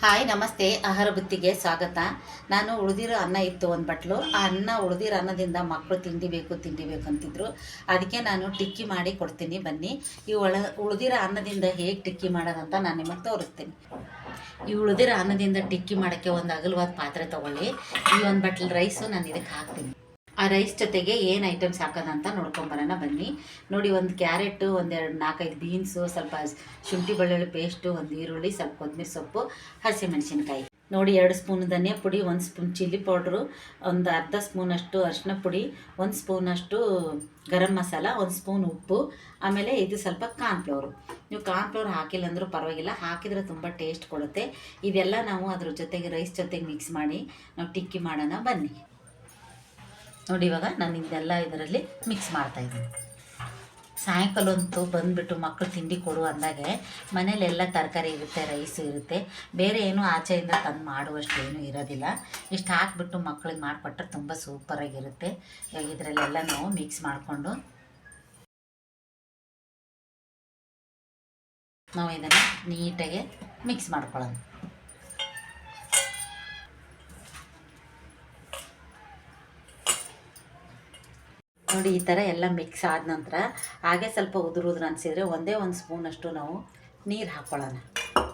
Hi, ನಮಸ್ತೆ. ಆಹಾರ ಬುತ್ತಿಗೆ ಸ್ವಾಗತ. ನಾನು ಉಳಿದಿರೋ ಅನ್ನ ಇತ್ತು ಒಂದು ಬಟ್ಲು. ಆ ಅನ್ನ ಉಳಿದಿರೋ ಅನ್ನದಿಂದ ಮಕ್ಕಳು ತಿಂಡಿ ಬೇಕು ತಿಂಡಿ ಬೇಕು ಅಂತಿದ್ರು. ಅದಕ್ಕೆ ನಾನು ಟಿಕ್ಕಿ ಮಾಡಿ ಕೊಡ್ತೀನಿ. ಬನ್ನಿ. ಈ ಒಳ, ಉಳಿದಿರೋ ಅನ್ನದಿಂದ ಹೇಗೆ ಟಿಕ್ಕಿ ಮಾಡೋದಂತ ನಾನು ನಿಮಗೆ ತೋರಿಸ್ತೀನಿ. ಈ ಉಳಿದಿರೋ ಅನ್ನದಿಂದ ಟಿಕ್ಕಿ ಮಾಡೋಕ್ಕೆ ಒಂದು ಅಗಲವಾದ ಪಾತ್ರೆ ತೊಗೊಳ್ಳಿ. ಈ ಒಂದು ಬಟ್ಲು ರೈಸು ನಾನು ಇದಕ್ಕೆ ಹಾಕ್ತೀನಿ. ಆ ರೈಸ್ ಜೊತೆಗೆ ಏನು ಐಟಮ್ಸ್ ಹಾಕೋದಂತ ನೋಡ್ಕೊಂಬರೋಣ ಬನ್ನಿ. ನೋಡಿ ಒಂದು ಕ್ಯಾರೆಟು ಒಂದೆರಡು ನಾಲ್ಕೈದು ಬೀನ್ಸು ಸ್ವಲ್ಪ ಶುಂಠಿ ಬೆಳ್ಳುಳ್ಳಿ ಪೇಸ್ಟು ಒಂದು ಈರುಳ್ಳಿ, ಸ್ವಲ್ಪ ಕೊತ್ತಂಬರಿ ಸೊಪ್ಪು ಹಸಿಮೆಣಸಿನ್ಕಾಯಿ ನೋಡಿ ಎರಡು ಸ್ಪೂನ್ ಧನಿಯಾ ಪುಡಿ, ಒಂದು ಸ್ಪೂನ್ ಚಿಲ್ಲಿ ಪೌಡ್ರು ಒಂದು ಅರ್ಧ ಸ್ಪೂನಷ್ಟು ಅರಿಶಿನ ಪುಡಿ, ಒಂದು ಸ್ಪೂನಷ್ಟು ಗರಂ ಮಸಾಲ, ಒಂದು ಸ್ಪೂನ್ ಉಪ್ಪು, ಆಮೇಲೆ ಇದು ಸ್ವಲ್ಪ ಕಾರ್ನ್ ಫ್ಲೋರು. ನೀವು ಕಾರ್ನ್ಫ್ಲವರ್ ಹಾಕಿಲ್ಲ ಅಂದರೂ ಪರವಾಗಿಲ್ಲ, ಹಾಕಿದರೆ ತುಂಬ ಟೇಸ್ಟ್ ಕೊಡುತ್ತೆ. ಇದೆಲ್ಲ ನಾವು ಅದ್ರ ಜೊತೆಗೆ ರೈಸ್ ಜೊತೆಗೆ ಮಿಕ್ಸ್ ಮಾಡಿ ನಾವು ಟಿಕ್ಕಿ ಮಾಡೋಣ ಬನ್ನಿ. ನೋಡಿ, ಇವಾಗ ನಾನು ಇದೆಲ್ಲ ಇದರಲ್ಲಿ ಮಿಕ್ಸ್ ಮಾಡ್ತಾ ಇದ್ದೀನಿ. ಸಾಯಂಕಾಲ ಅಂತೂ ಬಂದುಬಿಟ್ಟು ಮಕ್ಕಳು ತಿಂಡಿ ಕೊಡು ಅಂದಾಗೆ ಮನೇಲೆಲ್ಲ ತರಕಾರಿ ಇರುತ್ತೆ ರೈಸ್ ಇರುತ್ತೆ. ಬೇರೆ ಏನು ಆಚೆಯಿಂದ ತಂದು ಮಾಡುವಷ್ಟು ಏನೂ ಇರೋದಿಲ್ಲ. ಇಷ್ಟು ಹಾಕ್ಬಿಟ್ಟು ಮಕ್ಕಳಿಗೆ ಮಾಡಿಕೊಟ್ರೆ ತುಂಬ ಸೂಪರಾಗಿರುತ್ತೆ ಇವಾಗ ಇದರಲ್ಲೆಲ್ಲ ನಾವು ಮಿಕ್ಸ್ ಮಾಡಿಕೊಂಡು ನಾವು ಇದನ್ನು ನೀಟಾಗಿ ಮಿಕ್ಸ್ ಮಾಡ್ಕೊಳ್ಳೋಣ. ನೋಡಿ, ಈ ಥರ ಎಲ್ಲ ಮಿಕ್ಸ್ ಆದ ನಂತರ ಹಾಗೆ ಸ್ವಲ್ಪ ಉದುರು ಉದುರು ಅನಿಸಿದರೆ ಒಂದೇ ಒಂದು ಸ್ಪೂನಷ್ಟು ನಾವು ನೀರು ಹಾಕ್ಕೊಳ್ಳೋಣ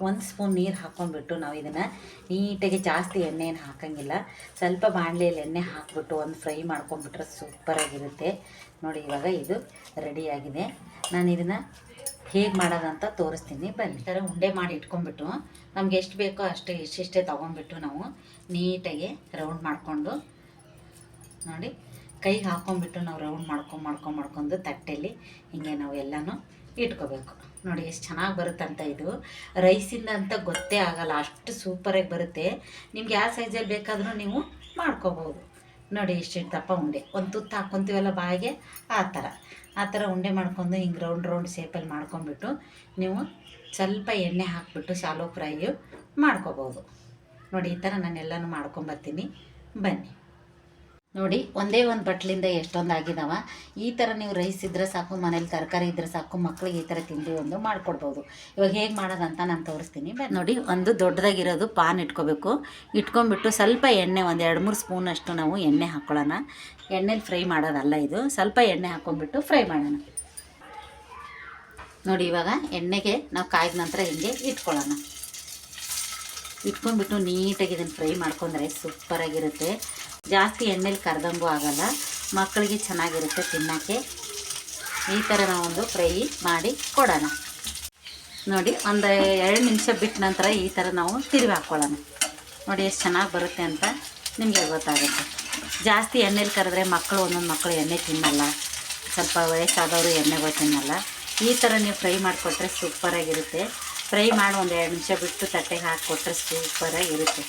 ಒಂದು ಸ್ಪೂನ್ ನೀರು ಹಾಕ್ಕೊಂಡ್ಬಿಟ್ಟು ನಾವು ಇದನ್ನು ನೀಟಾಗಿ ಜಾಸ್ತಿ ಎಣ್ಣೆ ಏನು ಹಾಕೋಂಗಿಲ್ಲ. ಸ್ವಲ್ಪ ಬಾಣಲೆಯಲ್ಲಿ ಎಣ್ಣೆ ಹಾಕಿಬಿಟ್ಟು ಒಂದು ಫ್ರೈ ಮಾಡ್ಕೊಂಡ್ಬಿಟ್ರೆ ಸೂಪರಾಗಿರುತ್ತೆ ನೋಡಿ, ಇವಾಗ ಇದು ರೆಡಿಯಾಗಿದೆ ನಾನು ಇದನ್ನು ಹೇಗೆ ಮಾಡೋದಂತ ತೋರಿಸ್ತೀನಿ. ಬನ್ನಿ. ಈ ಥರ ಉಂಡೆ ಮಾಡಿ ಇಟ್ಕೊಂಡ್ಬಿಟ್ಟು ನಮ್ಗೆ ಎಷ್ಟು ಬೇಕೋ ಅಷ್ಟು ಇಷ್ಟಿಷ್ಟೇ ತೊಗೊಂಡ್ಬಿಟ್ಟು ನಾವು ನೀಟಾಗಿ ರೌಂಡ್ ಮಾಡಿಕೊಂಡು ನೋಡಿ. ಕೈಗೆ ಹಾಕೊಂಡ್ಬಿಟ್ಟು ನಾವು ರೌಂಡ್ ಮಾಡ್ಕೊಂಡು ಮಾಡ್ಕೊಂಡು ಮಾಡ್ಕೊಂಡು ತಟ್ಟೆಯಲ್ಲಿ ಹಿಂಗೆ ನಾವು ಎಲ್ಲನೂ ಇಟ್ಕೋಬೇಕು. ನೋಡಿ ಎಷ್ಟು ಚೆನ್ನಾಗಿ ಬರುತ್ತಂತ ಇದು. ರೈಸಿಂದ ಅಂತ ಗೊತ್ತೇ ಆಗಲ್ಲ, ಅಷ್ಟು ಸೂಪರಾಗಿ ಬರುತ್ತೆ. ನಿಮ್ಗೆ ಯಾವ ಸೈಜಲ್ಲಿ ಬೇಕಾದರೂ ನೀವು ಮಾಡ್ಕೋಬೋದು. ನೋಡಿ ಇಷ್ಟು ದಪ್ಪ ಉಂಡೆ. ಒಂದು ತುತ್ತು ಹಾಕ್ಕೊತೀವಲ್ಲ ಬಾಯಿಗೆ? ಆ ಥರ ಆ ಥರ ಉಂಡೆ ಮಾಡ್ಕೊಂಡು ಹಿಂಗೆ ರೌಂಡ್ ರೌಂಡ್ ಶೇಪಲ್ಲಿ ಮಾಡ್ಕೊಂಡ್ಬಿಟ್ಟು ನೀವು ಸ್ವಲ್ಪ ಎಣ್ಣೆ ಹಾಕ್ಬಿಟ್ಟು ಶಾಲೋ ಫ್ರೈಯು ಮಾಡ್ಕೋಬೋದು. ನೋಡಿ ಈ ಥರ ನಾನು ಎಲ್ಲನೂ ಮಾಡ್ಕೊಂಬರ್ತೀನಿ ಬನ್ನಿ. ನೋಡಿ, ಒಂದೇ ಒಂದು ಬಟ್ಲಿಂದ ಎಷ್ಟೊಂದು ಆಗಿದಾವ. ಈ ಥರ ನೀವು ರೈಸ್ ಇದ್ದರೆ ಸಾಕು, ಮನೇಲಿ ತರಕಾರಿ ಇದ್ದರೆ ಸಾಕು, ಮಕ್ಳಿಗೆ ಈ ಥರ ತಿಂಡಿ ಒಂದು ಮಾಡ್ಕೊಡ್ಬೋದು. ಇವಾಗ ಹೇಗೆ ಮಾಡೋದಂತ ನಾನು ತೋರಿಸ್ತೀನಿ. ಬಟ್ ನೋಡಿ, ಒಂದು ದೊಡ್ಡದಾಗಿರೋದು ಪಾನ್ ಇಟ್ಕೋಬೇಕು. ಇಟ್ಕೊಂಡ್ಬಿಟ್ಟು ಸ್ವಲ್ಪ ಎಣ್ಣೆ, ಒಂದು ಎರಡು ಮೂರು ಸ್ಪೂನಷ್ಟು ನಾವು ಎಣ್ಣೆ ಹಾಕ್ಕೊಳ್ಳೋಣ ಎಣ್ಣೆಲಿ ಫ್ರೈ ಮಾಡೋದಲ್ಲ ಇದು. ಸ್ವಲ್ಪ ಎಣ್ಣೆ ಹಾಕ್ಕೊಂಡ್ಬಿಟ್ಟು ಫ್ರೈ ಮಾಡೋಣ. ನೋಡಿ, ಇವಾಗ ಎಣ್ಣೆಗೆ ನಾವು ಕಾಯ್ದ ನಂತರ ಹಿಂಗೆ ಇಟ್ಕೊಳ್ಳೋಣ. ಇಟ್ಕೊಂಡ್ಬಿಟ್ಟು ನೀಟಾಗಿ ಇದನ್ನು ಫ್ರೈ ಮಾಡ್ಕೊಂಡ್ರೆ ಸೂಪರಾಗಿರುತ್ತೆ. ಜಾಸ್ತಿ ಎಣ್ಣೆಲಿ ಕರ್ದಂಗೂ ಆಗಲ್ಲ. ಮಕ್ಕಳಿಗೆ ಚೆನ್ನಾಗಿರುತ್ತೆ ತಿನ್ನೋಕ್ಕೆ. ಈ ಥರ ನಾವೊಂದು ಫ್ರೈ ಮಾಡಿ ಕೊಡೋಣ. ನೋಡಿ, ಒಂದು ಎರಡು ನಿಮಿಷ ಬಿಟ್ಟ ನಂತರ ಈ ಥರ ನಾವು ತಿರುವಿ ಹಾಕ್ಕೊಳ್ಳೋಣ ನೋಡಿ, ಎಷ್ಟು ಚೆನ್ನಾಗಿ ಬರುತ್ತೆ ಅಂತ ನಿಮಗೆ ಗೊತ್ತಾಗುತ್ತೆ. ಜಾಸ್ತಿ ಎಣ್ಣೆಲಿ ಕರೆದ್ರೆ ಮಕ್ಕಳು, ಒಂದೊಂದು ಮಕ್ಕಳು ಎಣ್ಣೆ ತಿನ್ನಲ್ಲ. ಸ್ವಲ್ಪ ವಯಸ್ಸಾದವರು ಎಣ್ಣೆಗಳು ತಿನ್ನಲ್ಲ. ಈ ಥರ ನೀವು ಫ್ರೈ ಮಾಡಿಕೊಟ್ರೆ ಸೂಪರಾಗಿರುತ್ತೆ. ಫ್ರೈ ಮಾಡಿ ಒಂದು ಎರಡು ನಿಮಿಷ ಬಿಟ್ಟು ತಟ್ಟೆಗೆ ಹಾಕಿಕೊಟ್ರೆ ಸೂಪರಾಗಿರುತ್ತೆ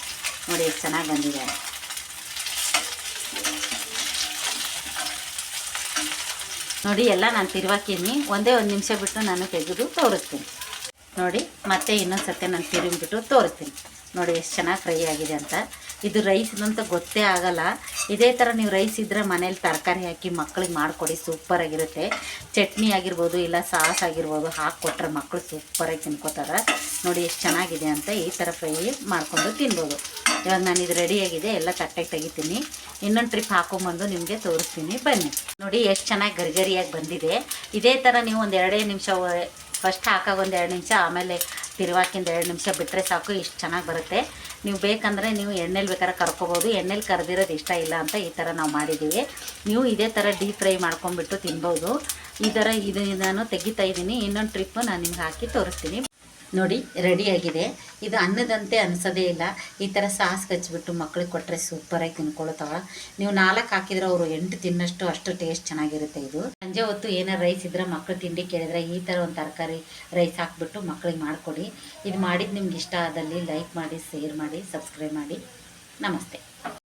ನೋಡಿ ಎಷ್ಟು ಚೆನ್ನಾಗಿ ಬಂದಿದೆ. ನೋಡಿ, ಎಲ್ಲ ನಾನು ತಿರುವಾಕಿನಿ ಒಂದೇ ಒಂದು ನಿಮಿಷ ಬಿಟ್ಟು ನಾನು ತೆಗೆದು ತೋರಿಸ್ತೀನಿ. ನೋಡಿ, ಮತ್ತೆ ಇನ್ನೊಂದು ಸತಿ ನಾನು ತಿರುಗಿಬಿಟ್ಟು ತೋರಿಸ್ತೀನಿ. ನೋಡಿ, ಎಷ್ಟು ಚೆನ್ನಾಗಿ ಫ್ರೈ ಆಗಿದೆ ಅಂತ. ಇದು ರೈಸ್ ಅಂತ ಗೊತ್ತೇ ಆಗಲ್ಲ. ಇದೇ ಥರ ನೀವು ರೈಸ್ ಇದ್ದರೆ ಮನೇಲಿ ತರಕಾರಿ ಹಾಕಿ ಮಕ್ಳಿಗೆ ಮಾಡಿಕೊಡಿ ಸೂಪರಾಗಿರುತ್ತೆ ಚಟ್ನಿ ಆಗಿರ್ಬೋದು ಇಲ್ಲ ಸಾಸ್ ಆಗಿರ್ಬೋದು ಹಾಕ್ಕೊಟ್ರೆ ಮಕ್ಕಳು ಸೂಪರಾಗಿ ತಿನ್ಕೋತಾರೆ. ನೋಡಿ ಎಷ್ಟು ಚೆನ್ನಾಗಿದೆ ಅಂತ ಈ ಥರ ಫ್ರೈ ಮಾಡಿಕೊಂಡು ತಿನ್ಬೋದು. ಇವಾಗ ನಾನು ಇದು ರೆಡಿಯಾಗಿದೆ ಎಲ್ಲ ತಟ್ಟೆಗೆ ತೆಗಿತೀನಿ. ಇನ್ನೊಂದು ಟ್ರಿಪ್ ಹಾಕೊಂಬಂದು ನಿಮಗೆ ತೋರಿಸ್ತೀನಿ. ಬನ್ನಿ. ನೋಡಿ ಎಷ್ಟು ಚೆನ್ನಾಗಿ ಗರಿಗರಿಯಾಗಿ ಬಂದಿದೆ. ಇದೇ ಥರ ನೀವು ಒಂದು ಎರಡೇ ನಿಮಿಷ ಫಸ್ಟ್ ಹಾಕಾಗ ಒಂದು ಎರಡು ನಿಮಿಷ, ಆಮೇಲೆ ತಿರುವಾಕಿಂದ ಎರಡು ನಿಮಿಷ ಬಿಟ್ಟರೆ ಸಾಕು, ಇಷ್ಟು ಚೆನ್ನಾಗಿ ಬರುತ್ತೆ. ನೀವು ಬೇಕಂದರೆ ನೀವು ಎಣ್ಣೆಲಿ ಬೇಕಾದ್ರೆ ಕರ್ಕೋಬೋದು. ಎಣ್ಣೆಲಿ ಕರೆದಿರೋದು ಇಷ್ಟ ಇಲ್ಲ ಅಂತ ಈ ಥರ ನಾವು ಮಾಡಿದ್ದೀವಿ ನೀವು ಇದೇ ಥರ ಡೀಪ್ ಫ್ರೈ ಮಾಡ್ಕೊಂಬಿಟ್ಟು ತಿನ್ಬೋದು. ಈ ಥರ ಇದು ನಾನು ತೆಗಿತಾ ಇದ್ದೀನಿ ಇನ್ನೊಂದು ಟ್ರಿಪ್ಪು ನಾನು ನಿಮ್ಗೆ ಹಾಕಿ ತೋರಿಸ್ತೀನಿ. ನೋಡಿ ರೆಡಿಯಾಗಿದೆ ಇದು ಅನ್ನದಂತೆ ಅನಿಸೋದೇ ಇಲ್ಲ. ಈ ಥರ ಸಾಸ್ ಹಚ್ಬಿಟ್ಟು ಮಕ್ಳಿಗೆ ಕೊಟ್ಟರೆ ಸೂಪರಾಗಿ ತಿನ್ಕೊಳ್ತಾವ ನೀವು ನಾಲ್ಕು ಹಾಕಿದ್ರೆ ಅವರು ಎಂಟು ತಿನ್ನಷ್ಟು ಅಷ್ಟು ಟೇಸ್ಟ್ ಚೆನ್ನಾಗಿರುತ್ತೆ ಇದು. ಸಂಜೆ ಹೊತ್ತು ಏನಾರು ರೈಸ್ ಇದ್ರೆ ಮಕ್ಕಳು ತಿಂಡಿ ಕೇಳಿದ್ರೆ ಈ ಥರ ಒಂದು ತರಕಾರಿ ರೈಸ್ ಹಾಕ್ಬಿಟ್ಟು ಮಕ್ಳಿಗೆ ಮಾಡಿಕೊಡಿ. ಇದು ಮಾಡಿದ್ದು ನಿಮ್ಗೆ ಇಷ್ಟ ಆದಲ್ಲಿ ಲೈಕ್ ಮಾಡಿ ಶೇರ್ ಮಾಡಿ ಸಬ್ಸ್ಕ್ರೈಬ್ ಮಾಡಿ. ನಮಸ್ತೆ.